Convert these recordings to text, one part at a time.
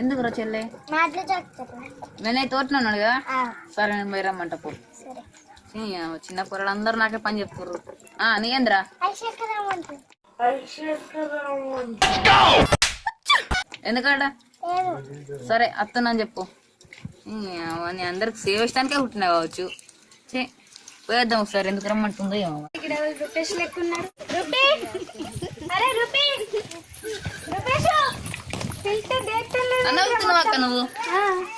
ఎందుకురా చెల్లె? మాటలు చెప్తారు నేనైతే తోటనే ఉన్నాడు కదా. సరే నేను పోయి రమ్మంట పో. చిన్న పొరలు అందరూ నాకే పని చెప్తుర్రు. ఆ నీకేంద్రా ఎందుకట సరే అత్తనని చెప్పు. అవన్నీ అందరికి సేవ ఇష్టానికే పుట్టినా కావచ్చు. చే పోయేద్దాం ఒకసారి. ఎందుకు రమ్మంటుందో ఏమో. ఇక్కడ రూపేష్ లెక్క ఉన్నాడు రూపే అరే రూపే రూపేష్! అక్క నువ్వు?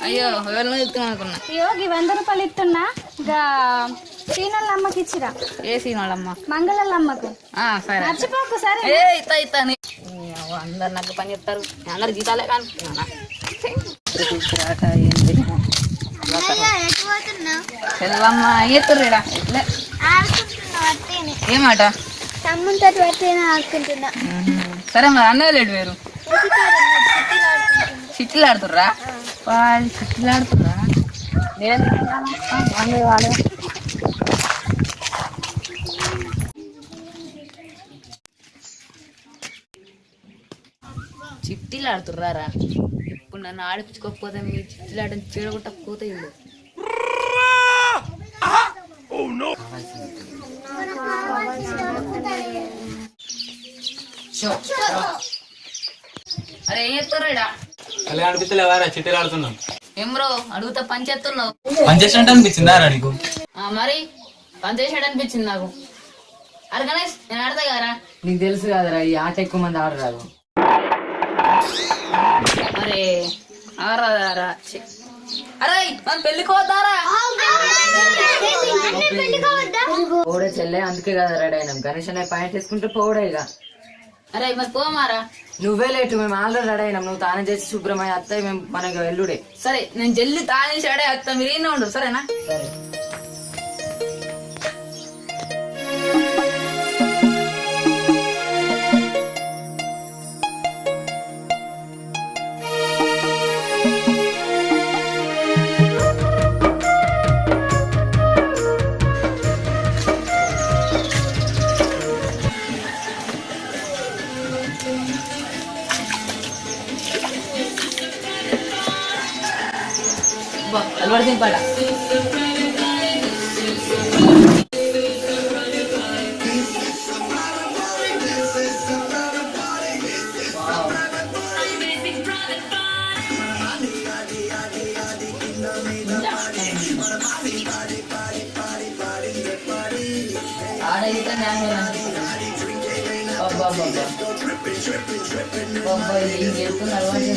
అయ్యో ఎవరిని వెళ్తున్నావు అనుకున్నా. యోగి వంద రూపాయలు ఇస్తున్నా. గా సీనల్ అమ్మకి ఇచ్చిరా. ఏ సీన్ వాళ్ళమ్మ మంగళ అమ్మకు సరే. మర్చిపోకు సరే. ఏ ఇత ఇత అందరు నాకు పని చెప్తారు. అందరు జీతాలే కానీ చెల్లమ్మ ఆడుకుంటున్నా అట్టేనే ఏమాట? తమ్ముతో పట్టేనే ఆడుకుంటున్నా. సరే మరి అన్నయ్య లేడు వేరు. చిట్లు ఆడుతుర్రా వాళ్ళు చిట్లు ఆడుతుర్రా నేను వాళ్ళే వాళ్ళే. చిట్టీలు ఆడుతుర్రారా ఇప్పుడు నన్ను ఆడిపించుకోకపోతే మీ చిట్టీలు ఆడని చీడగొట్టకపోతే వీళ్ళు షో అరే ఏం చెప్తారా అలా అనిపిస్తలేవారా చిట్టీలు ఆడుతున్నాం ఏం బ్రో అడుగుతా పని చేస్తున్నావు? పని చేసినట్టు నీకు? ఆ, మరి పని చేసాడు అనిపించింది నాకు. అరే గణేష్ నేను ఆడతా కదరా నీకు తెలుసు కదరా ఈ ఆట ఎక్కువ మంది ఆడరాదు. అరే మనం పెళ్ళికి పోతారా? పోడే చెల్లె అందుకే కదా రెడీ అయినాం. గణేష్ అనే పాయింట్ వేసుకుంటే పోడే ఇక. అరే మరి పోమారా నువ్వే లేటు మేము ఆల్రెడీ రెడీ అయినాం. నువ్వు తానే చేసి శుభ్రమయ్య అత్తయ్య మేము మనకి ఎల్లుడే సరే నేను జల్లి తాగేసాడే అత్త మీరు ఈయన ఉండు సరేనా? సరే. అలవాటు దింపాడ ఆడైతే న్యాయం అబ్బా అబ్బా అబ్బా ఏం చేస్తున్న అలవాటు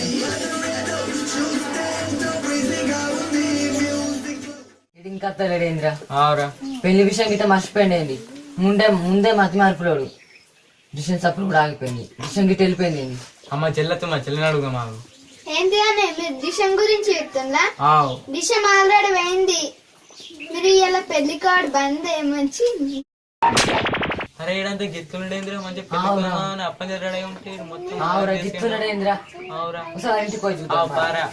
ఇంకా ఆవురా. పెళ్ళి విషయం గిట్ట మర్చిపోయింది ముందే ముందే మతి మార్పులోడు డిసిషన్ అప్పుడు కూడా ఆగిపోయింది. డిసిషన్ గిట్ట వెళ్ళిపోయింది అమ్మ చెల్లెత్తు మా చెల్లెని అడుగుదాం మాకు. ఏంటి అని మీరు దిశం గురించి చెప్తుందా? దిశం ఆల్రెడీ పోయింది. మీరు ఇలా పెళ్ళి కార్డు బంద్ ఏమొచ్చి అరే ఈడంతా గిత్తుండేంద్ర మంచి ఆవురా. అప్పని రెడీ ఉంటే మొత్తం ఆవురా గిత్తున్నాడేంద్రా ఆవురా. ఒకసారి ఇంటికి పోయి చూద్దాం. పారా.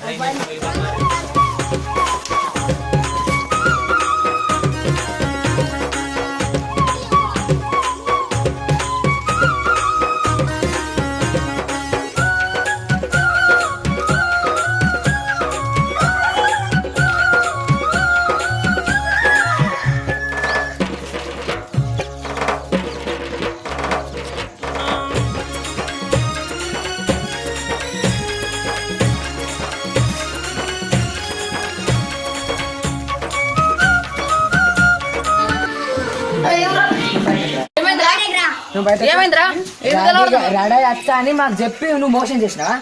నువ్వు బయట ఏమైందిరా? ఎందుకు రెడీ అత్త అని మాకు చెప్పి నువ్వు మోషన్ చేసినావా?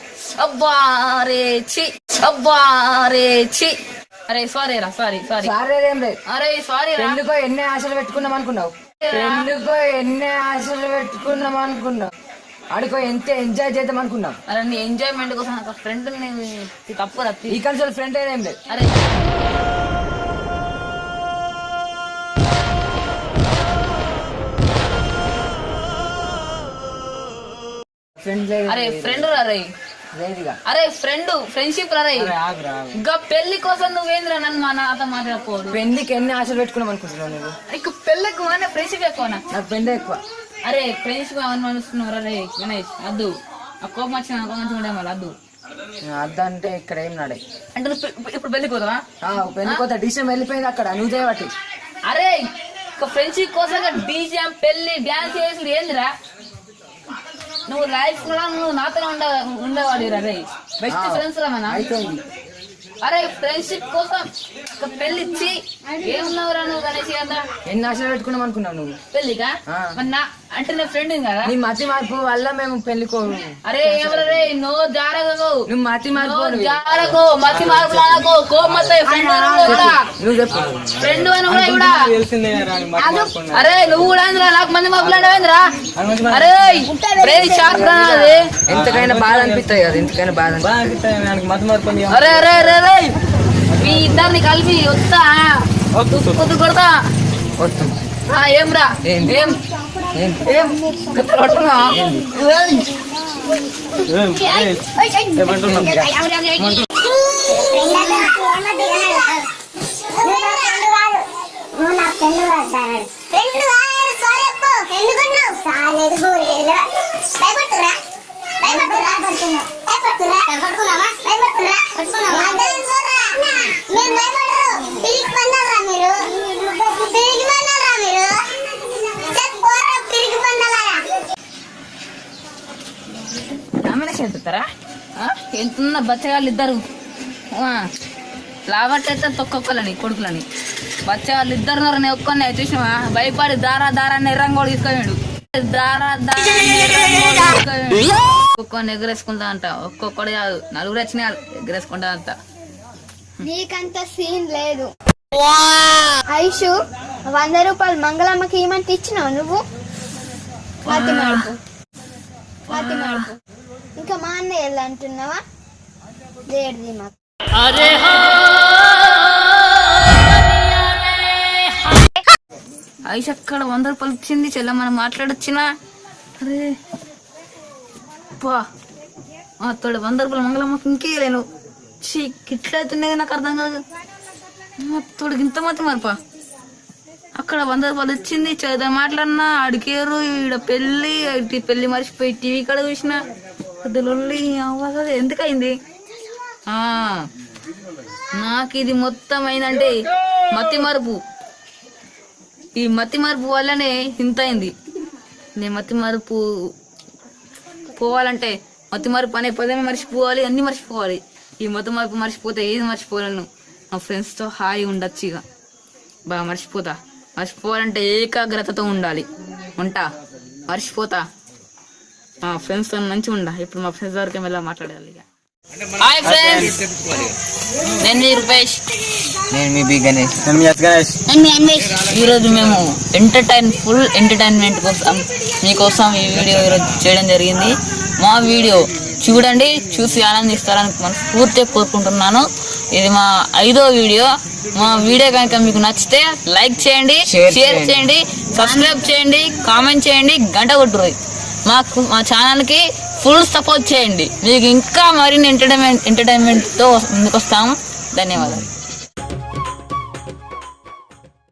అబ్బా రే చి. అబ్బా రే చి. అరే సారీ రా సారీ సారీ సారీ ఏం లేదు. అరే సారీ రా. పెళ్ళికో ఎన్ని ఆశలు పెట్టుకున్నాం అనుకున్నావు? పెళ్ళికో ఎన్ని ఆశలు పెట్టుకున్నాం అనుకున్నావు? ఆడికో ఎంత ఎంజాయ్ చేద్దాం అనుకున్నాం అరే నీ ఎంజాయ్మెంట్ కోసం ఫ్రెండ్ తప్పు రా ఈ కన్సల్ ఫ్రెండ్ ఏం లేదు. అరే. అరే ఫ్రెండ్ రా అరే ఫ్రెండ్ ఫ్రెండ్షిప్ రా అరే. ఇంకా పెళ్ళి కోసం నువ్వేంద్రా నన్ను మా నాతో మాట్లాడకపోడు పెళ్ళికి ఎన్ని ఆశలు పెట్టుకున్నాం అనుకుంటున్నావు నువ్వు? నీకు పెళ్ళకు అనే ఫ్రెండ్షిప్ ఎక్కువనా నాకు పెళ్ళి ఎక్కువ. అరే ఫ్రెండ్షిప్ అవన్నీ అనుస్తున్నావు రే గణేష్ అద్దు. ఆ కోపం వచ్చిన కోపం ఉండే మళ్ళీ అద్దు. అద్దంటే ఇక్కడ ఏం నడే. అంటే నువ్వు ఇప్పుడు పెళ్ళికి పోతావా? వెళ్ళిపోతా డిసిషన్ వెళ్ళిపోయింది అక్కడ నువ్వు చేయబట్టి అరే ఫ్రెండ్షిప్ కోసం డీజీఎం పెళ్ళి డ్యాన్స్ చేసి ఏందిరా? నువ్వు లైఫ్ కూడా నువ్వు నాతో ఉండ ఉండేవాడు రే బెస్ట్ ఫ్రెండ్స్ రా మన. అయిపోయింది. అరే ఫ్రెండ్షిప్ కోసం ఒక పెళ్ళి ఇచ్చి ఏమున్నావురా నువ్వు గణేష్ కదా ఎన్ని ఆశలు పెట్టుకున్నాం అనుకున్నావు నువ్వు? పెళ్ళిగా. మరి నా అంటే నా ఫ్రెండ్ కదా నీ మతి మార్పు వల్ల మేము పెళ్ళికో అరే ఎవరు రే? నో జారగో నువ్వు మతి మార్పు జారగో మతి మార్పు లాగో కోమత ఫ్రెండ్ నువ్వు చెప్పు. ఫ్రెండ్ అని కూడా కూడా. అరే నువ్వు కూడా ఏందిరా? నాకు మంది మాట్లాడవేంద్రా అరే ప్రేమ షాక్ రా అది ఎంతకైనా బాధ అనిపిస్తుంది కదా ఎంతకైనా బాధ అరే అరే అరే అరే మీ ఇద్దరిని కలిపి వస్తా. పొద్దు కొడతా. ఏం రా? ఏం? ఏం? ఏమంటున్నాం నామినేషన్ ఎంతున్న బచ్చగాళ్ళు ఇద్దరు? ఆ, తొక్కొక్కలని కొడుకులని. బచ్చగాళ్ళు ఇద్దరు నేను ఒక్కనే చూసినావా? భయపడి దారా దారా ఎర్రంగా కూడా ఒక్కొక్కని ఎగరేసుకుంటా అంట ఒక్కొక్కడు కాదు నలుగురు వచ్చిన ఎగరేసుకుంటా అంట నీకంత సీన్ లేదు ఐషు వంద రూపాయలు మంగళమ్మకి ఏమంటే ఇచ్చినావు నువ్వు ఇంకా మా అన్నయ్య అంటున్నావా మాకు ఐస్ అక్కడ వంద రూపాయలు ఇచ్చింది చెల్ల మనం మాట్లాడొచ్చినా? అరే పా తోడు వంద రూపాయలు మంగళమ్మకి ఇంకేయలేను చీ కిట్లా అవుతున్నది నాకు అర్థం కాదు. తోడు ఇంత మతి మరపా. అక్కడ వంద రూపాయలు ఇచ్చింది చదువు మాట్లాడినా అడిగేరు ఈడ పెళ్ళి పెళ్ళి మర్చిపోయి టీవీ కాడ చూసిన. పెద్ద లొల్లి అవ్వదు ఎందుకయింది? నాకు ఇది మొత్తం అయిందంటే మతి మరుపు. ఈ మతి మరుపు వల్లనే ఇంత అయింది నేను మతి మరుపు పోవాలంటే మతి మరుపు అనే పదమే మర్చిపోవాలి అన్ని మర్చిపోవాలి. ఈ మతి మరుపు మర్చిపోతే ఏది మర్చిపోలేను నా ఫ్రెండ్స్తో హాయి ఉండొచ్చు ఇక. బాగా మర్చిపోతా. మర్చిపోవాలంటే ఏకాగ్రతతో ఉండాలి. ఉంటా? మర్చిపోతా. మా ఫ్రెండ్స్తో మంచిగా ఉండా. ఇప్పుడు మా ఫ్రెండ్స్ వరకు వెళ్ళా మాట్లాడాలి ఇక. హాయ్ ఫ్రెండ్స్ నేను రూపేష్. నేను మీ బి గణేష్. నేను మీ గణేష్. ఈరోజు మేము ఎంటర్టైన్ ఫుల్ ఎంటర్టైన్మెంట్ కోసం మీకోసం ఈ వీడియో ఈరోజు చేయడం జరిగింది. మా వీడియో చూడండి చూసి ఆనందిస్తారని మనస్ఫూర్తిగా కోరుకుంటున్నాను. ఇది మా ఐదో వీడియో. మా వీడియో కనుక మీకు నచ్చితే లైక్ చేయండి షేర్ చేయండి. చేయండి సబ్స్క్రైబ్ చేయండి కామెంట్ చేయండి గంట కొట్టుర్రి. మాకు మా ఛానల్కి ఫుల్ సపోర్ట్ చేయండి. మీకు ఇంకా మరిన్ని ఎంటర్టైన్మెంట్ ఎంటర్టైన్మెంట్తో ముందుకు వస్తాము ధన్యవాదాలు.